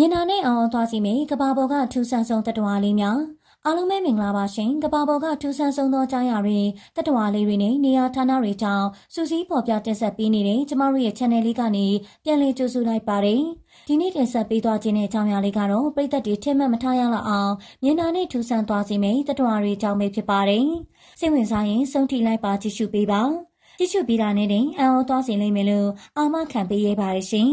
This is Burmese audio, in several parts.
မြင်နာနဲ့အောင်အောင်သွားစီမေကဘာပေါ်ကထူဆန်းဆုံးတတဝါလေးများအားလုံးပဲမင်္ဂလာပါရှင်ကဘာပေါ်ကထူဆန်းဆုံးသောကြားရတွေတတဝါလေးတွေနဲ့နေရာဌာနတွေကြောင့်စူးစီးပေါ်ပြတင်ဆက်ပေးနေတဲ့ကျမတို့ရဲ့ channel လေးကနေပြန်လည်ကြိုဆိုလိုက်ပါတယ်ဒီနေ့တင်ဆက်ပေးသွားခြင်းတဲ့အကြောင်းအရာလေးကတော့ပရိသတ်တွေထင်မှတ်မထားရလောက်အောင်မြင်နာနဲ့ထူဆန်းသွားစီမေတတဝါတွေအကြောင်းပဲဖြစ်ပါတယ်စိတ်ဝင်စားရင်စုံထိလိုက်ပါကြည့်ရှုပေးပါကြည့်ရှုပြီးတာနဲ့တင်အံ့ဩသွားစေလိမ့်မယ်လို့အာမခံပေးရပါတယ်ရှင်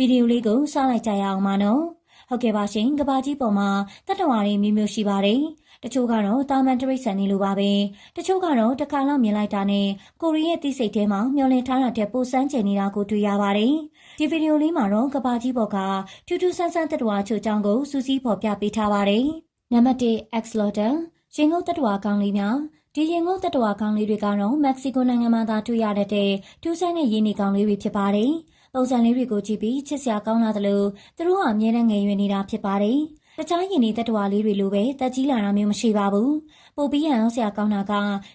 ဗီဒီယိုလေးကိုစလိုက်ကြရအောင်ပါနော်ဟုတ်ကဲ့ပါရှင်ကဘာကြီးပေါ်မှာတတဝါတွေမျိုးမျိုးရှိပါတယ်တချို့ကတော့တာမန်တရိတ်ဆန်နေလိုပါပဲတချို့ကတော့တစ်ခါလောက်မြင်လိုက်တာနဲ့ကိုရီးရဲ့သိစိတ်ထဲမှာမျောလင့်ထားတာတဲ့ပိုစမ်းကျင်နေတာကိုတွေ့ရပါတယ်ဒီဗီဒီယိုလေးမှာတော့ကဘာကြီးပေါ်ကထူးထူးဆန်းဆန်းတတဝါချို့အကြောင်းကိုစူးစီးဖော်ပြပေးထားပါတယ်နံပါတ်1 Axolotl ရင်ငုတ်တတဝါကောင်းလေးများဒီရင်ငုတ်တတဝါကောင်းလေးတွေကတော့မက္ကဆီကိုနိုင်ငံမှာသာတွေ့ရတဲ့ထူးဆန်းတဲ့ရင်းနှီးကောင်းလေးတွေဖြစ်ပါတယ် ပုံစံလေးတွေကိုကြည့်ပြီးချစ်စရာကောင်းလာသလိုသူတို့ဟာအမြဲတမ်းငယ်ရွယ်နေတာဖြစ်ပါတယ်။တခြားယင်နေတတဝါလေးတွေလိုပဲတက်ကြီးလာတာမျိုးမရှိပါဘူး။ပိုပြီးရအောင်ဆရာကောင်းတာက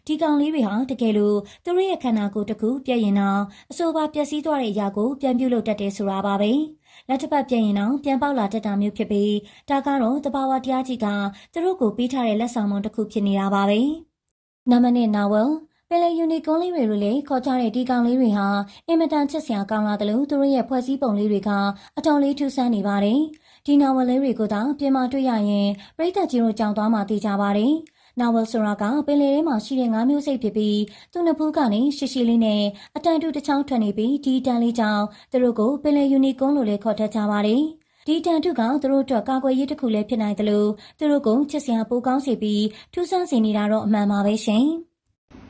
ဒီကောင်လေးတွေဟာတကယ်လို့သူတို့ရဲ့ခန္ဓာကိုယ်တစ်ခုပြည့်ရင်တော့အဆိုပါပျက်စီးသွားတဲ့အရာကိုပြန်ပြုတ်လို့တတ်တယ်ဆိုတာပါပဲ။လက်တစ်ပတ်ပြည့်ရင်တော့ပြန်ပေါက်လာတတ်တာမျိုးဖြစ်ပြီးဒါကတော့တဘာဝတရားကြီးကသူတို့ကိုပေးထားတဲ့လက်ဆောင်မတစ်ခုဖြစ်နေတာပါပဲ။နံပါတ်1 Novel ပယ်လေယူနီကွန်လေးတွေလိုလေခေါ်ကြတဲ့ဒီကောင်လေးတွေဟာအင်မတန်ချစ်စရာကောင်းလာတယ်လို့သူတို့ရဲ့ဖွဲ့စည်းပုံလေးတွေကအတော်လေးထူးဆန်းနေပါတယ်။ဒီနာဝယ်လေးတွေကိုသာပြင်မာတွေ့ရရင်ပြိသက်ကြီးတို့ကြောင်သွားမှသိကြပါတယ်။နာဝယ်ဆိုတာကပင်လေထဲမှာရှိတဲ့ငါးမျိုးစိတ်ဖြစ်ပြီးသူ့နှစ်ဖူးကနေရှည်ရှည်လေးနဲ့အတန်တူတစ်ချောင်းထွက်နေပြီးဒီတန်လေးကြောင့်သူတို့ကိုပင်လေယူနီကွန်လို့လည်းခေါ်တတ်ကြပါတယ်။ဒီတန်ထုကသူတို့အတွက်ကာကွယ်ရေးတစ်ခုလည်းဖြစ်နိုင်တယ်လို့သူတို့ကိုချစ်စရာပိုကောင်းစေပြီးထူးဆန်းစေနေတာတော့အမှန်ပါပဲရှင်။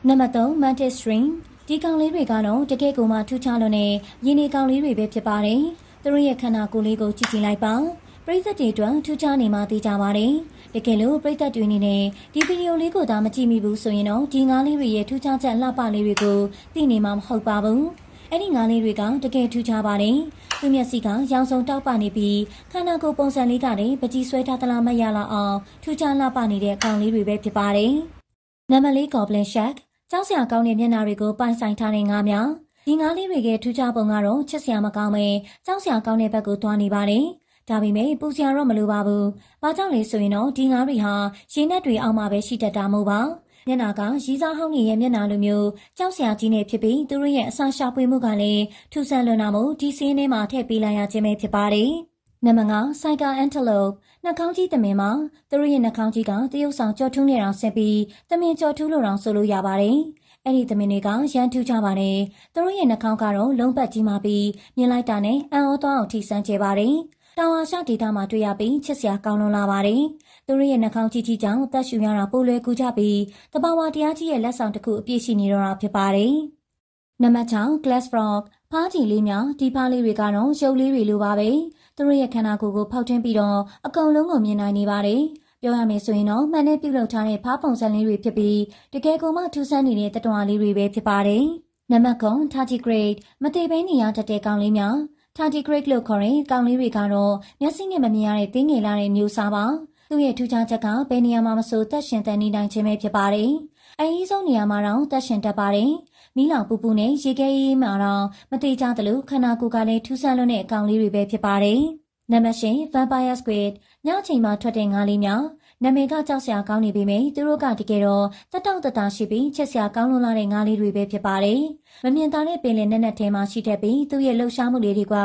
နံပါတ်3 Mantis String ဒီကောင်လေးတွေကတော့တကယ်ကိုမှထူးခြားလို့နဲ့ရင်းနေကောင်လေးတွေပဲဖြစ်ပါတယ်။သူတို့ရဲ့ခန္ဓာကိုယ်လေးကိုကြည့်ကြည့်လိုက်ပါ။ပရိသတ်တွေအတွက်ထူးခြားနေမှသိကြပါတယ်။တကယ်လို့ပရိသတ်တွေအနေနဲ့ဒီဗီဒီယိုလေးကိုသာမကြည့်မိဘူးဆိုရင်တော့ဒီငါးလေးတွေရဲ့ထူးခြားချက်လှပလေးတွေကိုသိနေမှာမဟုတ်ပါဘူး။အဲ့ဒီငါးလေးတွေကတကယ်ထူးခြားပါတယ်။သူမျက်စိကရောင်စုံတောက်ပနေပြီးခန္ဓာကိုယ်ပုံစံလေးကလည်းပကြီးဆွဲထားသလားမရလောက်အောင်ထူးခြားလှပနေတဲ့ကောင်လေးတွေပဲဖြစ်ပါတယ်။နံပါတ်၄ Goblin Shark ကြောက်စရာကောင်းတဲ့မျက်နှာတွေကိုပိုင်ဆိုင်ထားတဲ့ငါးများဒီငါးလေးတွေကထူးခြားပုံကတော့ချစ်စရာမကောင်းပဲကြောက်စရာကောင်းတဲ့ဘက်ကိုသွားနေပါတယ်။ဒါပေမဲ့ပူစရာတော့မလိုပါဘူး။ဘာကြောင့်လဲဆိုရင်တော့ဒီငါးတွေဟာရင်းနှက်တွေအောက်မှာပဲရှိတတ်တာမို့ပါ။မျက်နှာကရီးစားဟောင်းကြီးရဲ့မျက်နှာလိုမျိုးကြောက်စရာကြီးနေဖြစ်ပြီးသူတို့ရဲ့အစာရှာပွေမှုကလည်းထူဆန်းလွန်တာမို့ဒီစင်းထဲမှာထည့်ပေးလိုက်ရခြင်းပဲဖြစ်ပါတယ်။ နံပါတ်5 Cyca Antelope နှာခေါင်းကြီးသမင်မှာသူတို့ရဲ့နှာခေါင်းကြီးကတရုပ်ဆောင်ကြော်ထူးနေအောင်ဆင်ပြီးသမင်ကြော်ထူးလို့တောင်ဆိုလို့ရပါတယ်။အဲ့ဒီသမင်တွေကရန်ထူးကြပါတယ်။သူတို့ရဲ့နှာခေါင်းကတော့လုံးပတ်ကြီးမှပြီးမြင်လိုက်တာနဲ့အံ့ဩသွားအောင်ထိစမ်းကျပါတယ်။တောင်အာရှဒေသမှာတွေ့ရပြီးချစ်စရာကောင်းလွန်လာပါတယ်။သူတို့ရဲ့နှာခေါင်းကြီးကြီးကြောင့်တက်ရှူရတာပိုလွယ်ကူကြပြီးတဘာဝတရားကြီးရဲ့လက်ဆောင်တစ်ခုအပြည့်ရှိနေတော့တာဖြစ်ပါတယ်။နံပါတ်6 Glass Frog ဖားကြီးလေးများဒီဖားလေးတွေကတော့ရုပ်လေးတွေလိုပါပဲ။ သူတို့ရဲ့ခန္ဓာကိုယ်ကိုဖောက်ထွင်းပြီးတော့အကုန်လုံးကိုမြင်နိုင်နေပါတယ်။ပြောရမယ်ဆိုရင်တော့မှန်တဲ့ပြုလုပ်ထားတဲ့ဖားပုံစံလေးတွေဖြစ်ပြီးတကယ်ကိုမှထူးဆန်းနေတဲ့တတဝါလေးတွေပဲဖြစ်ပါတယ်။နံပါတ်9 Tardigrade မသေးဘဲနေရတတ်တဲ့ကောင်လေးများ Tardigrade လို့ခေါ်တဲ့ကောင်လေးတွေကတော့မျက်စိနဲ့မမြင်ရတဲ့တင်းငယ်လာတဲ့မျိုးစားပါ။သူ့ရဲ့ထူးခြားချက်ကဘယ်နေရာမှာမဆိုတက်ရှင်တန်နေနိုင်ခြင်းပဲဖြစ်ပါတယ်။ အရင်ဆုံးနေရာမှာတော့တက်ရှင်တတ်ပါတယ်။မီးလောင်ပူပူနဲ့ရေခဲအေးမှာတော့မသေးကြသလိုခန္ဓာကိုယ်ကလည်းထူးဆန်းလွန်းတဲ့အကောင်လေးတွေပဲဖြစ်ပါတယ်။နံပါတ်10 Vampire Squid ညအချိန်မှာထွက်တဲ့ငါးလေးများနာမည်ကကြောက်စရာကောင်းနေပေမယ့်သူတို့ကတကယ်တော့တက်တောင့်တတာရှိပြီးချက်စရာကောင်းလွန်လာတဲ့ငါးလေးတွေပဲဖြစ်ပါတယ်။မမြင်သာတဲ့ပင်လယ်နက်နက်ထဲမှာရှိတတ်ပြီးသူ့ရဲ့လှုပ်ရှားမှုလေးတွေက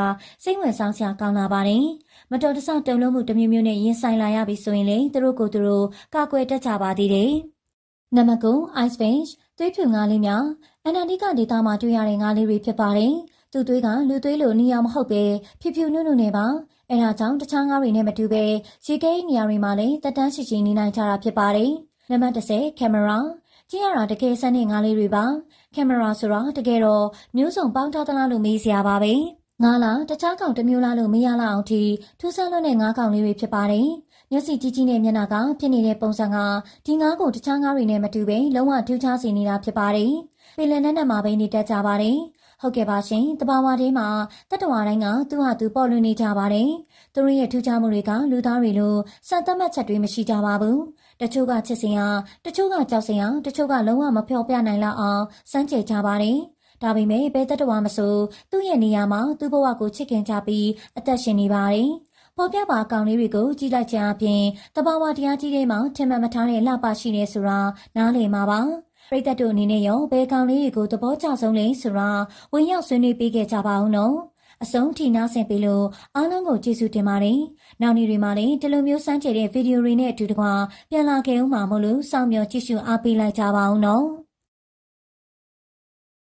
စိတ်ဝင်စားစရာကောင်းလာပါတယ်။မတော်တဆတုံလုံးမှုတစ်မျိုးမျိုးနဲ့ရင်ဆိုင်လာရပြီဆိုရင်လေသူတို့ကိုယ်သူတို့ကာကွယ်တတ်ကြပါသေးတယ်။ နံပါတ်9 Ice Fish သွေးဖြူငါးလေးများအန်တာတိကဒေသမှာတွေ့ရတဲ့ငါးလေးတွေဖြစ်ပါတယ်။သူ့သွေးကလူသွေးလိုနေရာမဟုတ်ပဲဖြူဖြူနုနုနဲ့ပါ။အဲဒါကြောင့်တခြားငါးတွေနဲ့မတူပဲရေခဲနေရာတွေမှာလည်းတက်တန်းရှိရှိနေနိုင်ကြတာဖြစ်ပါတယ်။နံပါတ်10ကင်မရာကြည့်ရတာတကယ်စတဲ့ငါးလေးတွေပါ။ကင်မရာဆိုတာတကယ်တော့မျိုးစုံပေါင်းထားသလားလို့မေးစရာပါပဲ။ငါးလားတခြားကောင်တစ်မျိုးလားလို့မရလောက်အောင်ထိထူးဆန်းလွန်းတဲ့ငါးကောင်လေးတွေဖြစ်ပါတယ်။ မျက်စိကြီးကြီးနဲ့မျက်နှာကဖြစ်နေတဲ့ပုံစံကဒီငါးကိုတခြားငါးတွေနဲ့မတူပဲလုံးဝထူးခြားစေနေတာဖြစ်ပါတယ်။ပင်လယ်နက်နက်မှာပဲနေတတ်ကြပါတယ်။ဟုတ်ကဲ့ပါရှင်တဘာဝထဲမှာတတဝါတိုင်းကသူ့ဟာသူပေါ်လွင်နေကြပါတယ်သူတို့ရဲ့ထူးခြားမှုတွေကလူသားတွေလိုစံသတ်မှတ်ချက်တွေမရှိကြပါဘူးတချို့ကချစ်စင်အောင်တချို့ကကြောက်စင်အောင်တချို့ကလုံးဝမဖျော်ပြနိုင်လောက်အောင်စမ်းကြဲကြပါတယ်ဒါပေမဲ့ဘဲတတဝါမဆိုသူ့ရဲ့နေရာမှာသူ့ဘဝကိုချစ်ခင်ကြပြီးအသက်ရှင်နေပါတယ် ပေါ်ပြပါကောင်လေးတွေကိုကြည့်လိုက်ကြအပြင်တဘာဝတရားကြီးတွေမှာထင်မှတ်မထားတဲ့လှပရှိနေဆိုတာနားလည်မှာပါပရိသတ်တို့အနေနဲ့ရောဘယ်ကောင်လေးတွေကိုသဘောကျဆုံးလဲဆိုတာဝင်ရောက်ဆွေးနွေးပေးခဲ့ကြပါဦးနော်အဆုံးထိနားဆင်ပေးလို့အားလုံးကိုကျေးဇူးတင်ပါတယ်။နောက်နေ့တွေမှာလည်းဒီလိုမျိုးစမ်းကြတဲ့ဗီဒီယိုတွေနဲ့အတူတကွပြန်လာခဲ့ဦးမှာမို့လို့စောင့်မျှော်ကြည့်ရှုအားပေးလိုက်ကြပါဦးနော်။